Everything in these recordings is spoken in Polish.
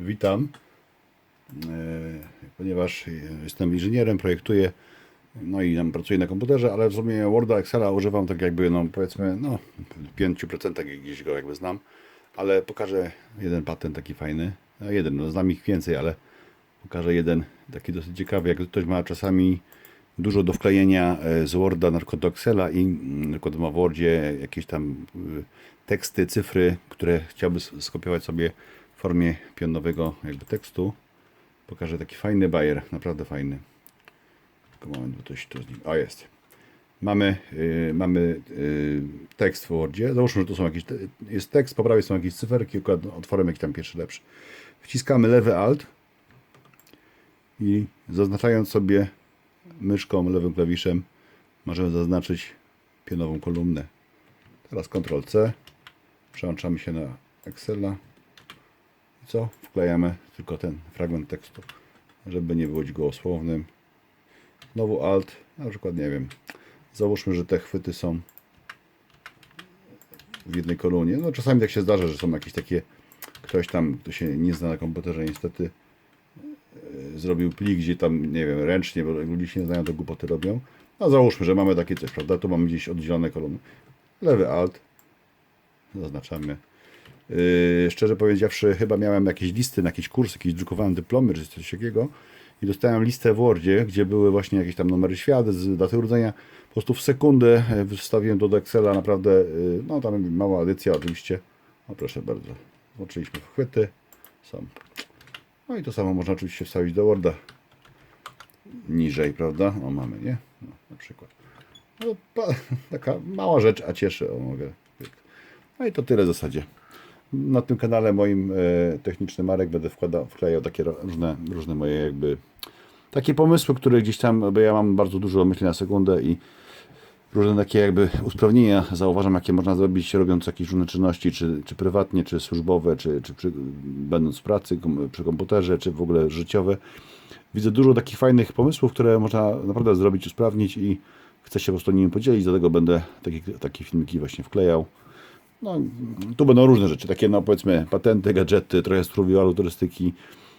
Witam. E, Ponieważ jestem inżynierem, projektuję, no i pracuję na komputerze, ale w sumie Worda, Excela używam tak jakby, no powiedzmy, no w 5% gdzieś go jakby znam, ale pokażę jeden patent taki fajny. No jeden, no znam ich więcej, ale pokażę jeden taki dosyć ciekawy, jak ktoś ma czasami dużo do wklejenia e, z Worda na przykład do Excela i mm, na przykład ma w Wordzie jakieś tam y, teksty, cyfry, które chciałby skopiować sobie w formie pionowego jakby tekstu. Pokażę taki fajny bajer, naprawdę fajny. Tylko moment, bo coś tu z nim. O, jest. Mamy, y, mamy y, tekst w Wordzie. Załóżmy, że tu są jakieś, te- jest tekst, po prawej są jakieś cyferki, układ otworem jakiś tam pierwszy lepszy. Wciskamy lewy alt i zaznaczając sobie myszką, lewym klawiszem możemy zaznaczyć pionową kolumnę. Teraz Ctrl C, przełączamy się na Excela co? Wklejamy tylko ten fragment tekstu, żeby nie być gołosłownym. Znowu Alt, na przykład nie wiem, załóżmy, że te chwyty są w jednej kolumnie. No czasami tak się zdarza, że są jakieś takie, ktoś tam, kto się nie zna na komputerze niestety, zrobił plik, gdzie tam, nie wiem, ręcznie, bo ludzie się nie znają, to głupoty robią. No załóżmy, że mamy takie coś, prawda? Tu mamy gdzieś oddzielone kolumny. Lewy alt. Zaznaczamy. Yy, szczerze powiedziawszy, chyba miałem jakieś listy na jakiś kurs, jakieś drukowane dyplomy, czy coś takiego. I dostałem listę w Wordzie, gdzie były właśnie jakieś tam numery świadectw, daty urodzenia. Po prostu w sekundę e, wstawiłem do Excela, naprawdę, yy, no tam mała edycja oczywiście. No proszę bardzo. Włączyliśmy wchwyty. Są no i to samo można oczywiście wstawić do Worda. Niżej, prawda? O, mamy, nie? No, na przykład. No, taka mała rzecz, a cieszy. O, mogę. No i to tyle w zasadzie. Na tym kanale moim e, techniczny Marek będę wkładał, wklejał takie różne, różne moje jakby takie pomysły, które gdzieś tam, bo ja mam bardzo dużo myśli na sekundę i różne takie jakby usprawnienia zauważam, jakie można zrobić robiąc jakieś różne czynności, czy, czy prywatnie, czy służbowe, czy, czy przy, będąc w pracy, kom, przy komputerze, czy w ogóle życiowe. Widzę dużo takich fajnych pomysłów, które można naprawdę zrobić, usprawnić i chcę się po prostu nimi podzielić, dlatego będę takie, takie filmiki właśnie wklejał. No, tu będą różne rzeczy, takie no powiedzmy patenty, gadżety, trochę trójwymiaru turystyki,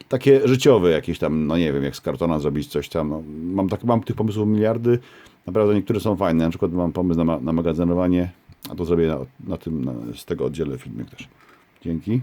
takie życiowe jakieś tam, no nie wiem, jak z kartona zrobić coś tam. No, mam, tak, mam tych pomysłów miliardy, naprawdę niektóre są fajne, na przykład mam pomysł na, na magazynowanie, a to zrobię na, na tym, na, z tego oddzielę filmik też. Dzięki.